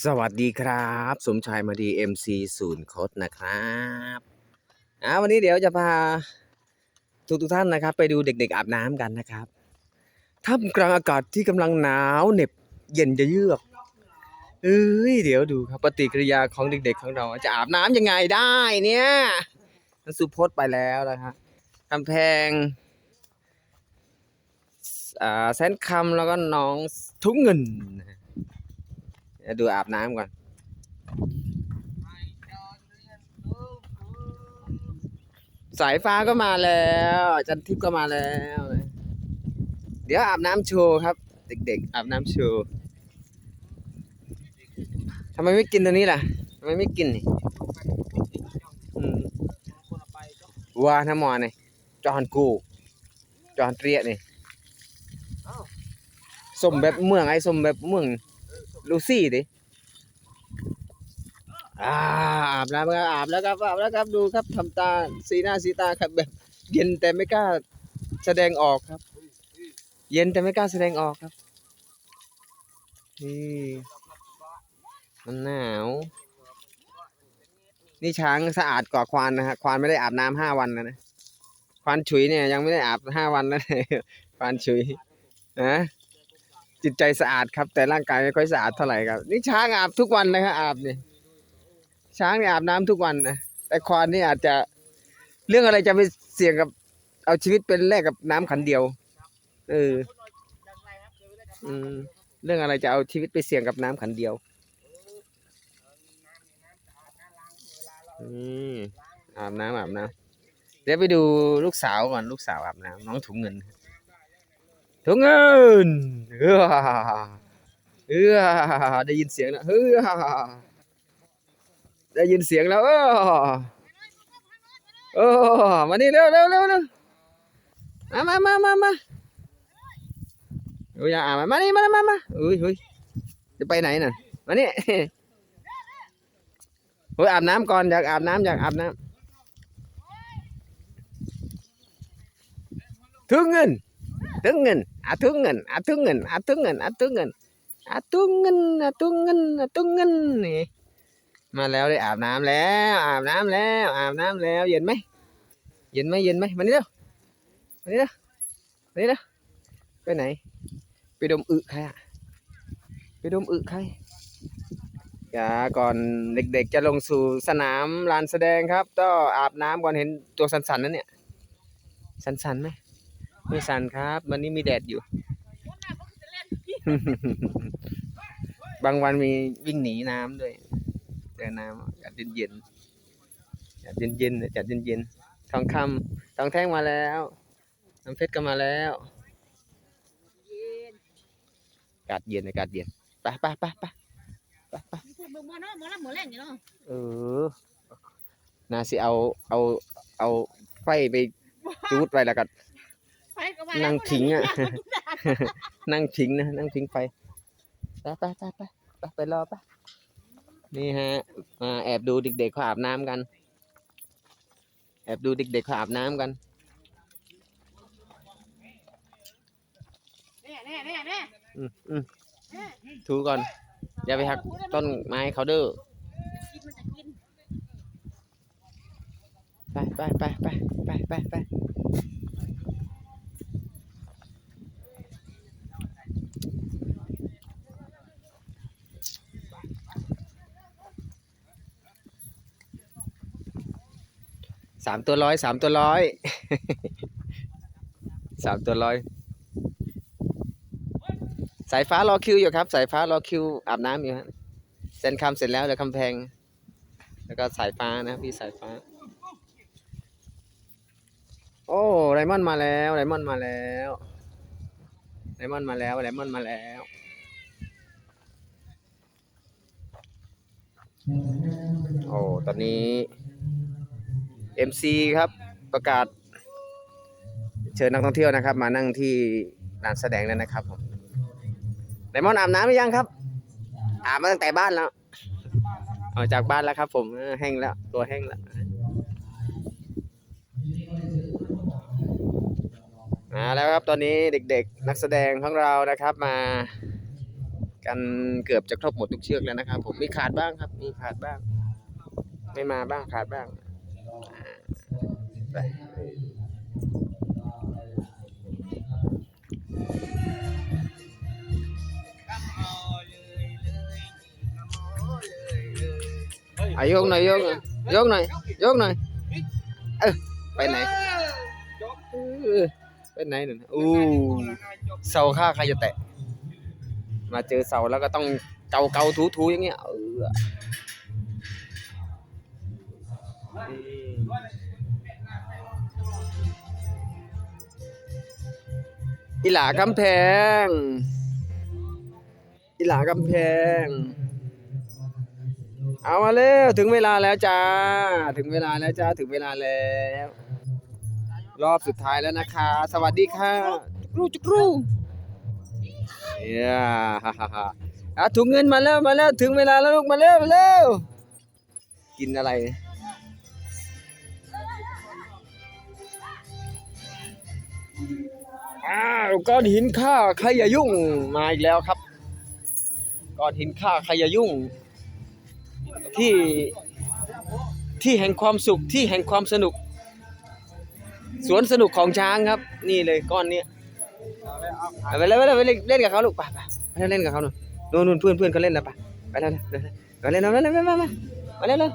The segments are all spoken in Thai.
สวัสดีครับ สมชายมาดี MC ศูนย์คดนะครับอ่าวันนี้เดี๋ยวจะพาทุกทุกท่านนะครับ ไปดูเด็กๆอาบน้ำกันนะครับท่ามกลางอากาศที่กำลังหนาวเหน็บเย็นจะเยือกเอ้ยเดี๋ยวดูครับปฏิกิริยาของเด็ก ๆ ของเราจะอาบน้ำยังไงได้เนี่ยนันสุพจน์ไปแล้วนะครับกำแพงอ่าแสนคำแล้วก็น้องทุกเงินนะ เดี๋ยวดูอาบน้ำก่อน สายฟ้าก็มาแล้ว จันทิพย์ก็มาแล้ว เดี๋ยวอาบน้ำโชว์ครับ เด็กๆ อาบน้ำโชว์ทำไมไม่กินตัวนี้ล่ะทำไมไม่กินนี่อืมว่าน้ำมอนี่จอนกู จอนเตรียนี่สมแบบเมืองไอ้สมแบบเมือง ลูซี่ดิอาอาบน้ำครับอาบแล้วครับอาบแล้วครับดูครับทำตาสีหน้าสีตาครับแบบเย็นแต่ไม่กล้าแสดงออกครับ เย็นแต่ไม่กล้าแสดงออกครับนี่มันหนาว นี่ช้างสะอาดกว่าควานนะฮะควานไม่ได้อาบน้ำห้าวันแล้วนะควานฉุยเนี่ยยังไม่ได้อาบห้าวันแล้วควานฉุยนะ จิตใจสะอาดครับ แต่ร่างกายไม่ค่อยสะอาดเท่าไหร่ครับ นี่ช้างอาบทุกวันนะครับอาบนี่ช้างนี่อาบน้ำทุกวันนะแต่ควานนี่อาจจะเรื่องอะไรจะไปเสี่ยงกับเอาชีวิตเป็นแลกกับน้ำขันเดียวเอออืมเรื่องอะไรจะเอาชีวิตไปเสี่ยงกับน้ำขันเดียวอืมอาบน้ำอาบน้ำเดี๋ยวไปดูลูกสาวก่อนลูกสาวอาบน้ำน้องถุงเงิน ถุงเงินเออเออได้ยินเสียงแล้วเออได้ยินเสียงแล้วเออเออมานี่เร็วเร็วเร็วเร็วมามามามามาโอ้ยอย่าอ่านมามานี่มามามาอุ้ยอุ้ยจะไปไหนน่ะมานี่โอ้ยอาบน้ำก่อนอยากอาบน้ำอยากอาบน้ำถึงเงิน Tungen, atungan, atungan, atungan, atungan, atungan, atungan, atungan นี่มาแล้วได้อาบน้ำแล้ว อาบน้ำแล้ว อาบน้ำแล้ว เย็นไหมเย็นไหมเย็นไหมมานี่เร็วมานี่เร็วมานี่เร็วไปไหน ไปดมอึใครอะไปดมอึใครอย่าก่อนเด็กๆจะลงสู่สนามลานแสดงครับต้องอาบน้ำก่อนเห็นตัวสันๆนั่นเนี่ย สันๆไหม ไม่สั่นครับ วันนี้มีแดดอยู่ บางวันมีวิ่งหนีน้ำด้วยเจอน้ำอากาศเย็นๆอากาศเย็นๆอากาศเย็นๆทองคำทองแท่งมาแล้วน้ำเพชรก็มาแล้วอากาศเย็นอากาศเย็นไปไปไปไปไปไปพูดบ่บ่เนาะบ่รับบ่แรงอยู่เนาะเออนาสิเอาเอาเอาไฟไปจูดไว้แล้วก็ไฟก็ว่า นั่งทิ้งอะนั่งทิ้งนะ นั่งทิ้งไฟไปไปไปไปไปไปรอไปนี่ฮะมาแอบดูเด็กๆเขาอาบน้ำกัน แอบดูเด็กๆเขาอาบน้ำกันแน่แน่แน่แน่อืมอืมถูก่อน อย่าไปหักต้นไม้เขาเด้อกินมันจะกินไปไปไปไปไปไปไป สามตัวร้อยสามตัวร้อยสามตัวร้อยสายฟ้ารอคิวอยู่ครับ สายฟ้ารอคิวอาบน้ำอยู่ฮะเซ็นคำเสร็จแล้วเหลือคำแพง แล้วก็สายฟ้านะพี่สายฟ้า โอ้ไดมอนมาแล้วไดมอนมาแล้วไดมอนมาแล้วไดมอนมาแล้วโอ้ตอนนี้ MC ครับประกาศ เชิญนักท่องเที่ยวนะครับ มานั่งที่ลานแสดงแล้วนะครับผมไดมอนอาบน้ำหรือยังครับ อาบมาตั้งแต่บ้านแล้วออกจากบ้านแล้วครับ ผมแห้งแล้วตัวแห้งแล้วมาแล้วครับตอนนี้เด็กๆ นักแสดงของเรานะครับมา กันเกือบจะครบหมดทุกเชือกแล้วนะครับ ผมมีขาดบ้างครับ มีขาดบ้าง ไม่มาบ้างขาดบ้าง ไปอายกหน่อยยกหน่อยยกหน่อยยกหน่อยเออไปไหนเออไปไหนหนึ่งอู้เสาข้าใครจะแตะมาเจอเสาแล้วก็ต้องเกาเกาถูถูอย่างเงี้ยเออ อีหลากำแพง อีหลากำแพง เอามาเร็วถึงเวลาแล้วจ้า ถึงเวลาแล้วจ้า ถึงเวลาแล้ว รอบสุดท้ายแล้วนะคะ สวัสดีค่ะจุกรูจุกรูเย้ฮ่าฮ่าฮ่าอะถุงเงินมาแล้วมาแล้วถึงเวลาแล้วลูกมาเร็วมาเร็วกินอะไรอ้าว ก้อนหินข้าใครอย่ายุ่งมาอีกแล้วครับ ก้อนหินข้าใครอย่ายุ่ง ที่ที่แห่งความสุขที่แห่งความสนุก สวนสนุกของช้างครับ นี่เลยก้อนนี้ไปเลยไปเลยไปเล่นกับเขาลูกไปไปไปเล่นกับเขาหน่อยนู่นเพื่อนเพื่อนเขาเล่นแล้วไปไปเล่นไปเล่นไปเล่นไปมามามาเล่นเลย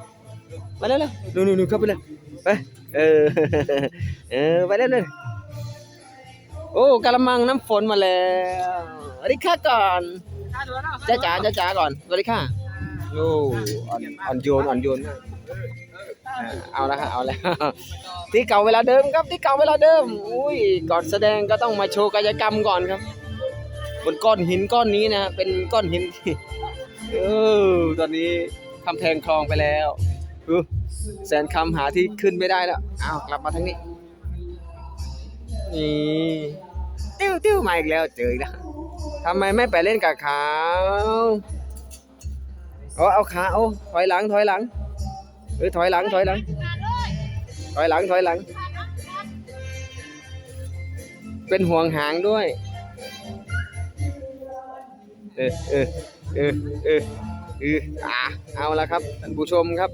มาเล่นเล่นนู่นนู่นเข้าไปเลยไปเออเออไปเล่นเลย โอ้กะละมังน้ำฝนมาแล้วสวัสดีค่ะก่อนจ้าจ๋าจ้าจ๋าก่อนสวัสดีค่ะโอ้อ่อนอ่อนโยนอ่อนโยนมากอ่าเอาละฮะเอาแล้วที่เก่าเวลาเดิมครับที่เก่าเวลาเดิมอุ้ยก่อนแสดงก็ต้องมาโชว์กายกรรมก่อนครับบนก้อนหินก้อนนี้นะเป็นก้อนหินที่เออตอนนี้คำแพงคลองไปแล้วเออแสนคำหาที่ขึ้นไม่ได้แล้วอ้าวกลับมาทางนี้ นี่ติ้วติ้วมาอีกแล้วเจออีกแล้วทำไมไม่ไปเล่นกับเขาเอาเอาขาเอาถอยหลังถอยหลังเออถอยหลังถอยหลัง ถอยหลังถอยหลัง เป็นห่วงหางด้วย เออเออเออเออเอออะเอาละครับท่านผู้ชมครับ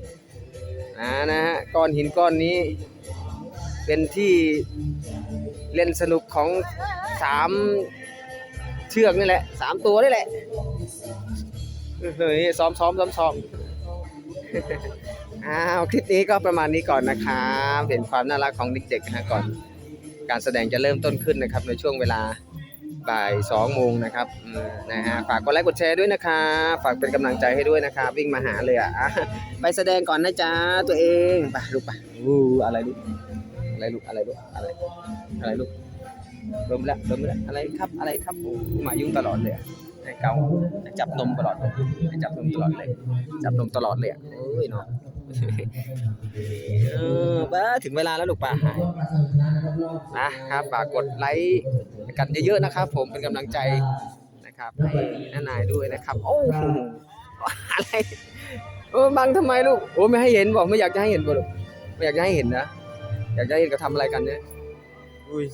อ่านะฮะก้อนหินก้อนนี้ เป็นที่เล่นสนุกของสามเชือกนี่แหละสามตัวนี่แหละเฮ้ยซ้อมซ้อมซ้อมซ้อมอ้าวคลิปนี้ก็ประมาณนี้ก่อนนะครับเห็นความน่ารักของเด็กๆนะก่อน การแสดงจะเริ่มต้นขึ้นนะครับในช่วงเวลาบ่ายสองโมงนะครับนะฮะฝากกดไลค์กดแชร์ด้วยนะครับฝากเป็นกำลังใจให้ด้วยนะครับวิ่งมาหาเลยอะอะไปแสดงก่อนนะจ๊ะตัวเองไปลูกไปอู้อะไรลูก อะไรลูกอะไรลูกอะไรอะไรลูกลมแล้วลมแล้วอะไรครับอะไรครับโอ้มายุ่งตลอดเลยไอ้เกาไอ้จับนมตลอดเลยไอ้จับนมตลอดเลย จับนมตลอดเลยอะโอ้ยเนาะเออบ้าถึงเวลาแล้วลูกป่าหายนะครับฝากกดไลค์กันเยอะๆนะครับ ผมเป็นกำลังใจนะครับให้น้านายด้วยนะครับ โอ้โหอะไรโอ้บังทำไมลูกโอ้ไม่ให้เห็นบอกไม่อยากจะให้เห็นบ่ลูกไม่อยากจะให้เห็นนะ อยากจะให้เห็นก็ทำอะไรกันเนี่ยอุ้ย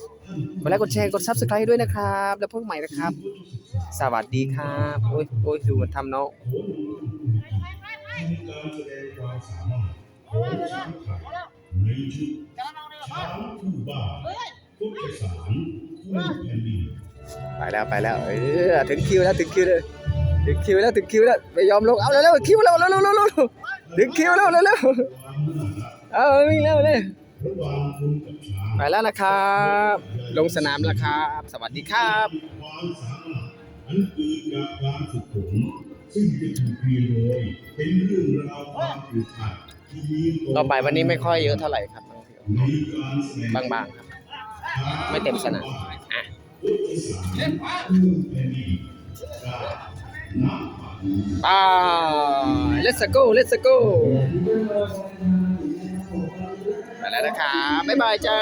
กดไลค์กดแชร์กดซับสไครต์ด้วยนะครับ แล้วพบกันใหม่นะครับ สวัสดีครับโอ้ยโอ้ยดูมันทำเนาะในชุดช้างคู่บ้านพวกสารคู่แผ่นดินไปแล้วไปแล้วเออถึงคิวแล้วถึงคิวแล้วถึงคิวแล้วถึงคิวแล้วไม่ยอมลงเอาเร็วๆคิวแล้วเร็วๆเร็วๆถึงคิวแล้วเร็วๆเอาวิ่งเร็วเลย ระหว่างคนกับช้างไปแล้วนะครับ ลงสนามแล้วครับ สวัสดีครับความสามารถอันเกิดจากการฝึกฝนซึ่งจะถูกเรียนโดยเป็นเรื่องราวความผูกพันที่มีต่อไปวันนี้ไม่ค่อยเยอะเท่าไหร่ครับในการแสดงบางๆครับ ไม่เต็มสนามอะพวกสารคู่แผ่นดินการนับผ่านไป let's go let's go ไป แล้วนะครับบ๊ายบายจ้า